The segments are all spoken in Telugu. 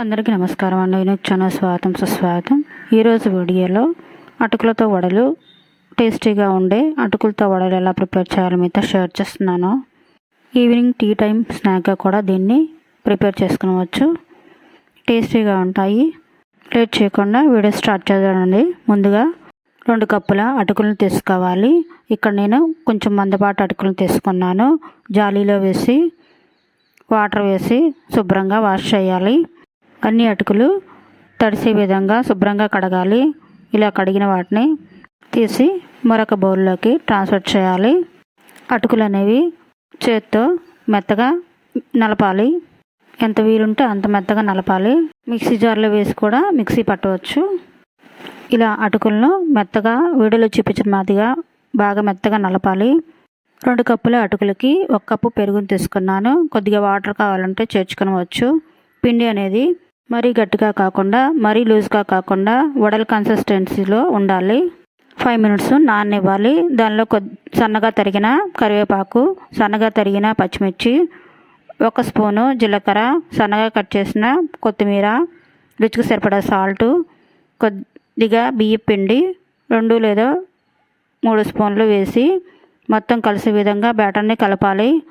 అందరికీ నమస్కారం అండి. వినోద్ ఛానల్ స్వాగతం సుస్వాగతం. ఈరోజు వీడియోలో అటుకులతో వడలు టేస్టీగా ఉండే అటుకులతో వడలు ఎలా ప్రిపేర్ చేయాలో మీతో షేర్ చేస్తున్నాను. ఈవినింగ్ టీ టైం స్నాక్గా కూడా దీన్ని ప్రిపేర్ చేసుకునవచ్చు. టేస్టీగా ఉంటాయి. లేట్ చేయకుండా వీడియో స్టార్ట్ చేద్దామండి. ముందుగా రెండు కప్పుల అటుకులను తీసుకోవాలి. ఇక్కడ నేను కొంచెం మందపాటు అటుకులను తీసుకున్నాను. జాలీలో వేసి వాటర్ వేసి శుభ్రంగా వాష్ చేయాలి. అన్ని అటుకులు తడిసే విధంగా శుభ్రంగా కడగాలి. ఇలా కడిగిన వాటిని తీసి మరొక బౌల్లోకి ట్రాన్స్ఫర్ చేయాలి. అటుకులు అనేవి చేత్తో మెత్తగా నలపాలి. ఎంత వీలుంటే అంత మెత్తగా నలపాలి. మిక్సీ జార్లో వేసి కూడా మిక్సీ పట్టవచ్చు. ఇలా అటుకులను మెత్తగా వీడియోలో చూపించిన మాదిగా బాగా మెత్తగా నలపాలి. రెండు కప్పుల అటుకులకి ఒక కప్పు పెరుగుని తీసుకున్నాను. కొద్దిగా వాటర్ కావాలంటే చేర్చుకోవచ్చు పిండి అనేది మరీ గట్టిగా కాకుండా మరీ లూజ్గా కాకుండా వడల కన్సిస్టెన్సీలో ఉండాలి. ఫైవ్ మినిట్స్ నాననివ్వాలి. దానిలో కొద్ది సన్నగా తరిగిన కరివేపాకు సన్నగా తరిగిన పచ్చిమిర్చి ఒక స్పూను జీలకర్ర సన్నగా కట్ చేసిన కొత్తిమీర రుచికి సరిపడా సాల్టు కొద్దిగా బియ్య పిండి రెండు లేదా మూడు స్పూన్లు వేసి మొత్తం కలిసే విధంగా బ్యాటర్ని కలపాలి.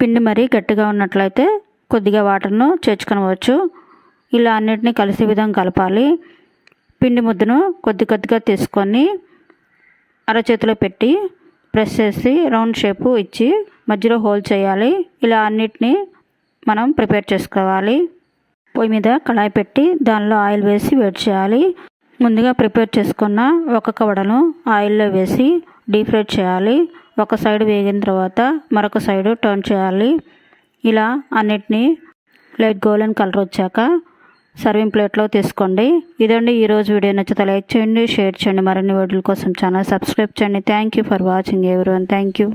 పిండి మరీ గట్టిగా ఉన్నట్లయితే కొద్దిగా వాటర్ను చేర్చుకొనవచ్చు. ఇలా అన్నిటినీ కలిసే విధంగా కలపాలి. పిండి ముద్దను కొద్ది కొద్దిగా తీసుకొని అరచేతిలో పెట్టి ప్రెస్ చేసి రౌండ్ షేపు ఇచ్చి మధ్యలో హోల్ చేయాలి. ఇలా అన్నిటినీ మనం ప్రిపేర్ చేసుకోవాలి. పొయ్యి మీద కళాయి పెట్టి దానిలో ఆయిల్ వేసి వేడి చేయాలి. ముందుగా ప్రిపేర్ చేసుకున్న ఒక కవడను ఆయిల్లో వేసి డీప్ ఫ్రై చేయాలి. ఒక సైడ్ వేగిన తర్వాత మరొక సైడ్ టర్న్ చేయాలి. ఇలా అన్నిటినీ లైట్ గోల్డెన్ కలర్ వచ్చాక సర్వింగ్ ప్లేట్లో తీసుకోండి. ఇదండి ఈరోజు వీడియో నచ్చితే లైక్ చేయండి షేర్ చేయండి. మరిన్ని వీడియోల కోసం ఛానల్ సబ్స్క్రైబ్ చేయండి. థ్యాంక్ యూ ఫర్ వాచింగ్ ఎవరి థ్యాంక్ యూ